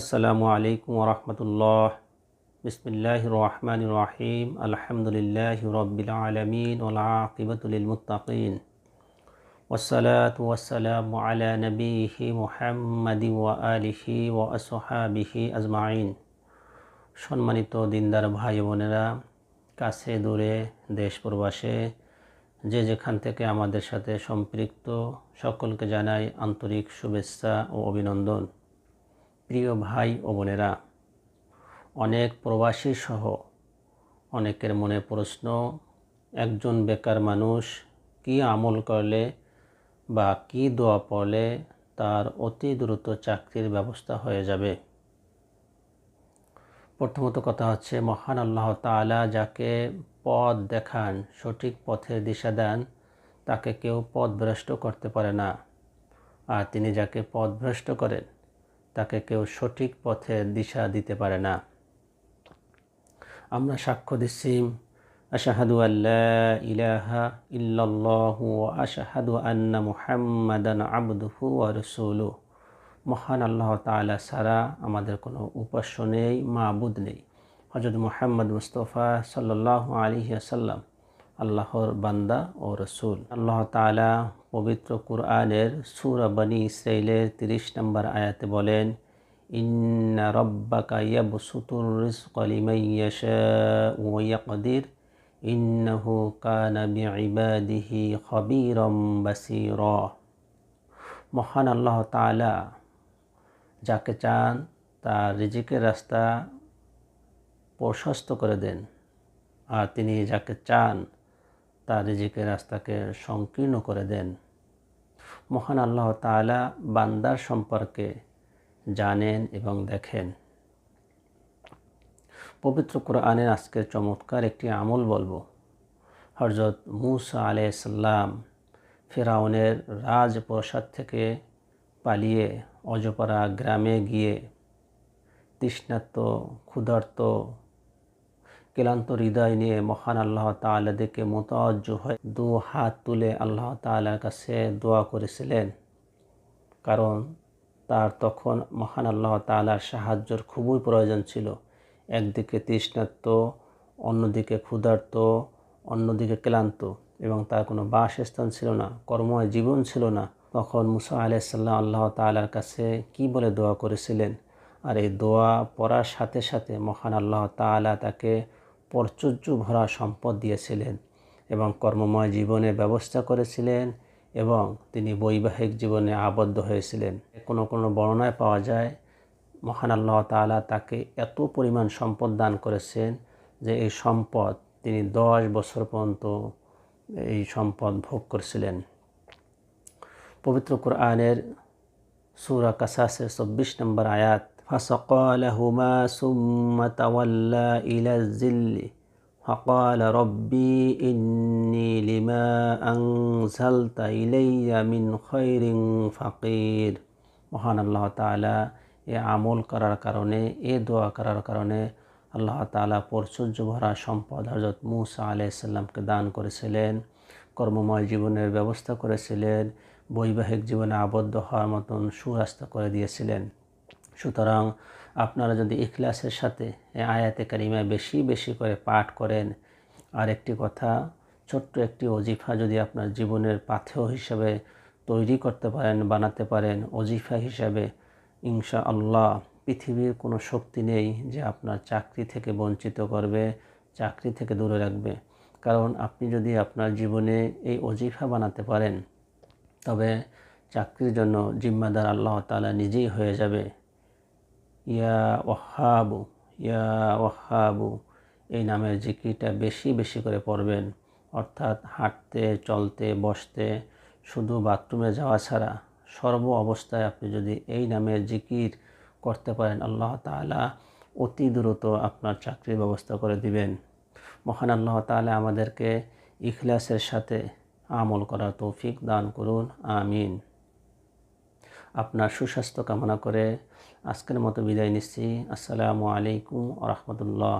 আসসালামু আলাইকুম রহমতুল্লাহ। বিসমিল্লাহ রহমান রাহিম। আলহামদুলিল্লাহ রবিল আলমিন ওলাকিবতুল মুতাকিন ওসালাত ওয়াসালাম আলা নবীহি মোহাম্মদি ওয়া আলিহি ও আসহাবিহি আজমাইন। সম্মানিত দিনদার ভাই বোনেরা, কাছে দূরে, দেশ প্রবাসে, যে যেখান থেকে আমাদের সাথে সম্পৃক্ত, সকলকে জানাই আন্তরিক শুভেচ্ছা ও অভিনন্দন। প্রিয় ভাই ও বোনেরা, অনেক প্রবাসী সহ অনেকের মনে প্রশ্ন, একজন বেকার মানুষ কি আমল করলে বা কি দোয়া পড়লে তার অতি দ্রুত চাকরির ব্যবস্থা হয়ে যাবে? প্রথমত কথা হচ্ছে, মহান আল্লাহ তালা যাকে পথ দেখান, সঠিক পথের দিশা দেন, তাকে কেউ পথভ্রষ্ট করতে পারে না। আর তিনি যাকে পথভ্রষ্ট করেন তাকে কেউ সঠিক পথে দিশা দিতে পারে না। আমরা সাক্ষ্য দিচ্ছি, আশাহাদু আল্লাহ ইলাহা ইল্লাল্লাহু আশাহাদু আন্না মুহাম্মাদান আবদুহু ওয়া মহান আল্লাহ তাআলা ছাড়া আমাদের কোনো উপাস্য নেই, মাবুদ নেই। হজরত মুহাম্মদ মুস্তফা সাল্লাল্লাহু আলাইহি আল্লাহর বান্দা ও রসুল। আল্লাহ তাআলা পবিত্র কুরআনের সূরা বনি ইসরাইলের তিরিশ নম্বর আয়াতে বলেন, ইন্না রব্বাকা ইন্নাহু কানা বিইবাদিহি খবীরাম বাসীরা। মহান আল্লাহ তাআলা যাকে চান তার রিজিকের রাস্তা প্রশস্ত করে দেন, আর তিনি যাকে চান তার রিজিকের রাস্তাকে সংকীর্ণ করে দেন। মহান আল্লাহ তাআলা বান্দার সম্পর্কে জানেন এবং দেখেন। পবিত্র কোরআনের আজকের চমৎকার একটি আমল বলব। হরজত মুসা আলাইসাল্লাম ফেরাউনের রাজপ্রসাদ থেকে পালিয়ে অজপাড়া গ্রামে গিয়ে তৃষ্ণার্ত, ক্ষুধার্ত ক্লান্ত হৃদয় নিয়ে মহান আল্লাহ তাআলা দেখে মোতাজ্জ হয়ে দু হাত তুলে আল্লাহ তাআলার কাছে দোয়া করেছিলেন। কারণ তার তখন মহান আল্লাহ তাআলার সাহায্যর খুবই প্রয়োজন ছিল। একদিকে তৃষ্ণার্ত, অন্যদিকে ক্ষুধার্ত, অন্যদিকে ক্লান্ত এবং তার কোনো বাসস্থান ছিল না কর্ময় জীবন ছিল না। তখন মুসা আলাইসাল্লাম আল্লাহ তালার কাছে কি বলে দোয়া করেছিলেন? আর এই দোয়া পড়ার সাথে সাথে মহান আল্লাহ তালা তাকে পরচর্য ভরা সম্পদ দিয়েছিলেন এবং কর্মময় জীবনের ব্যবস্থা করেছিলেন এবং তিনি বৈবাহিক জীবনে আবদ্ধ হয়েছিলেন। কোনো কোনো বর্ণনায় পাওয়া যায়, মহান আল্লাহ তালা তাকে এত পরিমাণ সম্পদ দান করেছেন যে এই সম্পদ তিনি দশ বছর পর্যন্ত এই সম্পদ ভোগ করেছিলেন। পবিত্র কোরআনের সুরা কাসাসের চব্বিশ নম্বর আয়াত فسقى لهما ثم تولى إلى الذل فقال ربي إني لما أنزلت إلي من خير فقير মহান আল্লাহ তালা এ আমল করার কারণে এ দোয়া করার কারণে আল্লাহ তালা পরচর্য ভরা সম্পদ হজরত মুসা আলাইসাল্লামকে দান করেছিলেন কর্মময় জীবনের ব্যবস্থা করেছিলেন বৈবাহিক জীবনে আবদ্ধ হওয়ার মতন সুরাস্তা করে দিয়েছিলেন সুতরাং আপনারা যদি ইখলাসের সাথে আয়াতে কারিমায় বেশি বেশি করে পাঠ করেন আর একটি কথা, ছোট্ট একটি অজিফা যদি আপনার জীবনের পাথেয় হিসাবে তৈরি করতে পারেন, বানাতে পারেন অজিফা হিসাবে ইনশা আল্লাহ পৃথিবীর কোনো শক্তি নেই যে আপনার চাকরি থেকে বঞ্চিত করবে, চাকরি থেকে দূরে রাখবে। কারণ আপনি যদি আপনার জীবনে এই অজিফা বানাতে পারেন, তবে চাকরির জন্য জিম্মাদার আল্লাহ তালা নিজেই হয়ে যাবে। ইয়া ওহাবু ইয়া ওহাবু এই নামের জিকিরটা বেশি বেশি করে পড়বেন। অর্থাৎ হাঁটতে, চলতে, বসতে, শুধু বাথরুমে যাওয়া ছাড়া সর্ব অবস্থায় আপনি যদি এই নামের জিকির করতে পারেন, আল্লাহ তালা অতি দ্রুত আপনার চাকরির ব্যবস্থা করে দিবেন। মহান আল্লাহ তালা আমাদেরকে ইখলাসের সাথে আমল করার তৌফিক দান করুন, আমিন। আপনার সুস্বাস্থ্য কামনা করে আজকের মতো বিদায় নিচ্ছি। আসসালামু আলাইকুম রহমতুল্লাহ।